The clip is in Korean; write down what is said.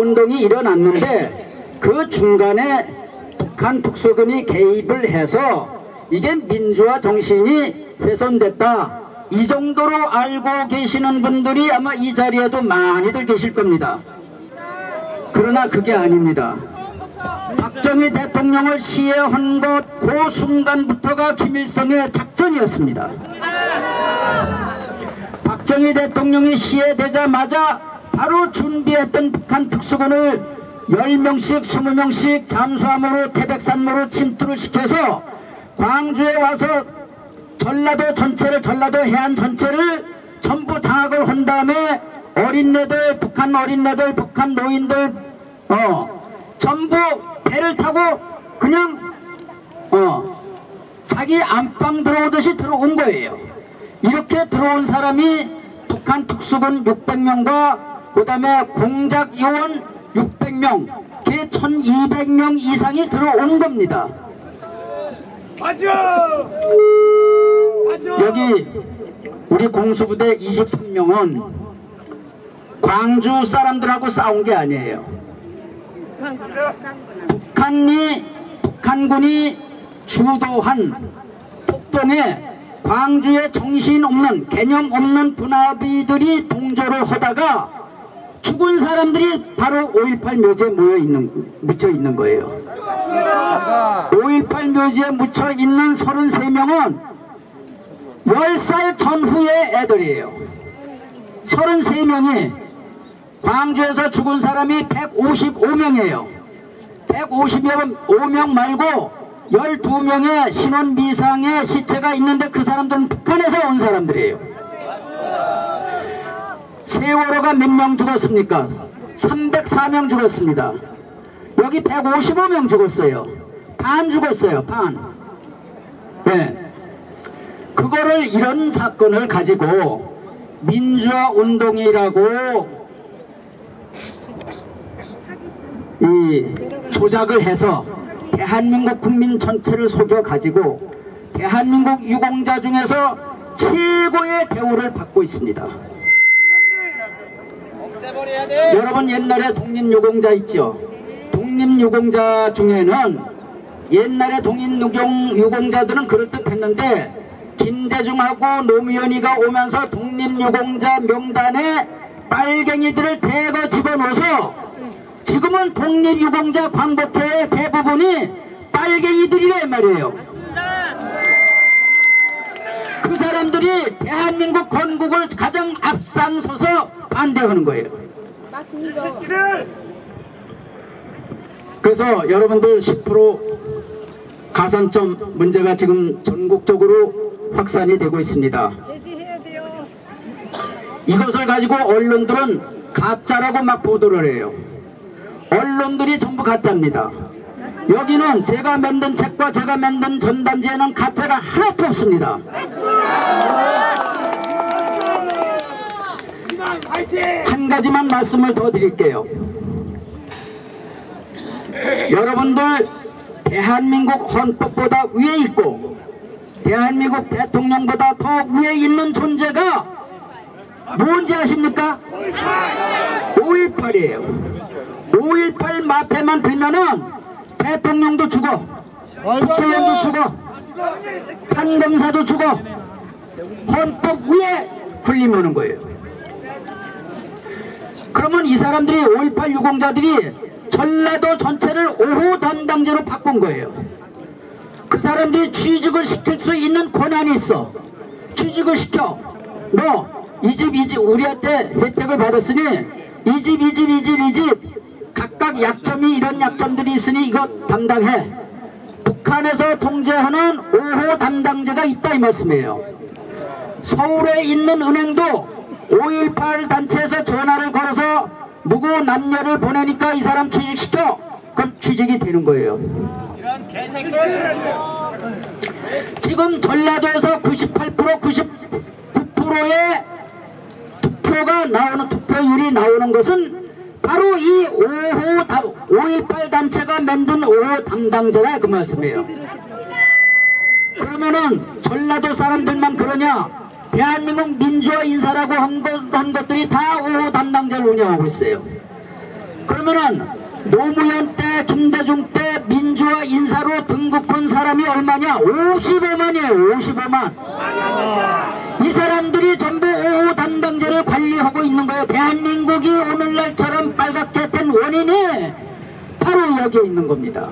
운동이 일어났는데 그 중간에 북한 특수군이 개입을 해서 이게 민주화 정신이 훼손됐다. 이 정도로 알고 계시는 분들이 아마 이 자리에도 많이들 계실 겁니다. 그러나 그게 아닙니다. 박정희 대통령을 시해한 것 그 순간부터가 김일성의 작전이었습니다. 박정희 대통령이 시해되자마자 바로 준비했던 북한 특수군을 10명씩 20명씩 잠수함으로 태백산로로 침투를 시켜서 광주에 와서 전라도 전체를 전라도 해안 전체를 전부 장악을 한 다음에 어린애들 북한 어린애들 북한 노인들 어 전부 배를 타고 그냥 어 자기 안방 들어오듯이 들어온 거예요. 이렇게 들어온 사람이 북한 특수군 600명과 그 다음에 공작 요원 600명, 計 1200명 이상이 들어온 겁니다. 맞아! 맞아! 여기 우리 공수부대 23명은 광주 사람들하고 싸운 게 아니에요. 북한이 북한군이 주도한 폭동에 광주에 정신 없는 개념 없는 분화비들이 동조를 하다가 죽은 사람들이 바로 5.18 묘지에 모여 있는 묻혀 있는 거예요. 5.18 묘지에 묻혀 있는 33명은 10살 전후의 애들이에요. 33명이 광주에서 죽은 사람이 155명이에요. 155명 말고 12명의 신원 미상의 시체가 있는데 그 사람들은 북한에서 온 사람들이에요. 세월호가 몇 명 죽었습니까? 304명 죽었습니다. 여기 155명 죽었어요. 반 죽었어요. 반. 네. 그거를 이런 사건을 가지고 민주화 운동이라고 이 조작을 해서 대한민국 국민 전체를 속여 가지고 대한민국 유공자 중에서 최고의 대우를 받고 있습니다. 여러분 옛날에 독립유공자 있죠? 독립유공자 중에는 옛날에 독립유공자들은 그럴듯했는데 김대중하고 노무현이가 오면서 독립유공자 명단에 빨갱이들을 대거 집어넣어서 지금은 독립유공자 광복회의 대부분이 빨갱이들이란 말이에요. 그 사람들이 대한민국 건국을 가장 앞장서서 반대하는 거예요. 새끼들! 그래서 여러분들 10% 가산점 문제가 지금 전국적으로 확산이 되고 있습니다. 이것을 가지고 언론들은 가짜라고 막 보도를 해요. 언론들이 전부 가짜입니다. 여기는 제가 만든 책과 제가 만든 전단지에는 가짜가 하나도 없습니다. 희망 파이팅! 한 가지만 말씀을 더 드릴게요. 여러분들 대한민국 헌법보다 위에 있고 대한민국 대통령보다 더 위에 있는 존재가 뭔지 아십니까? 5.18이에요. 5.18 마패만 들면은 대통령도 죽어, 국회의원도 죽어, 판검사도 죽어, 헌법 위에 군림하는 거예요. 그러면 이 사람들이 5.18 유공자들이 전라도 전체를 5호 담당제로 바꾼 거예요. 그 사람들이 취직을 시킬 수 있는 권한이 있어. 취직을 시켜. 너 이 집 이 집 우리한테 혜택을 받았으니 이 집 이 집 이 집 이 집 각각 약점이 이런 약점들이 있으니 이거 담당해. 북한에서 통제하는 5호 담당제가 있다 이 말씀이에요. 서울에 있는 은행도 5.18 단체에서 전화를 걸어서 누구 남녀를 보내니까 이 사람 취직시켜. 그럼 취직이 되는 거예요. 지금 전라도에서 98% 99%의 투표가 나오는 투표율이 나오는 것은 바로 이 5호 5.18 단체가 만든 5호 담당자라 그 말씀이에요. 그러면은 전라도 사람들만 그러냐? 대한민국 민주화 인사라고 한, 것, 한 것들이 다 5호 담당자를 운영하고 있어요. 그러면 그러면은 노무현 때, 김대중 때 민주화 인사로 등극한 사람이 얼마냐? 55만이에요, 55만. 이 사람들이 전부 오후 담당자를 관리하고 있는 거예요. 대한민국이 오늘날처럼 빨갛게 된 원인이 바로 여기에 있는 겁니다.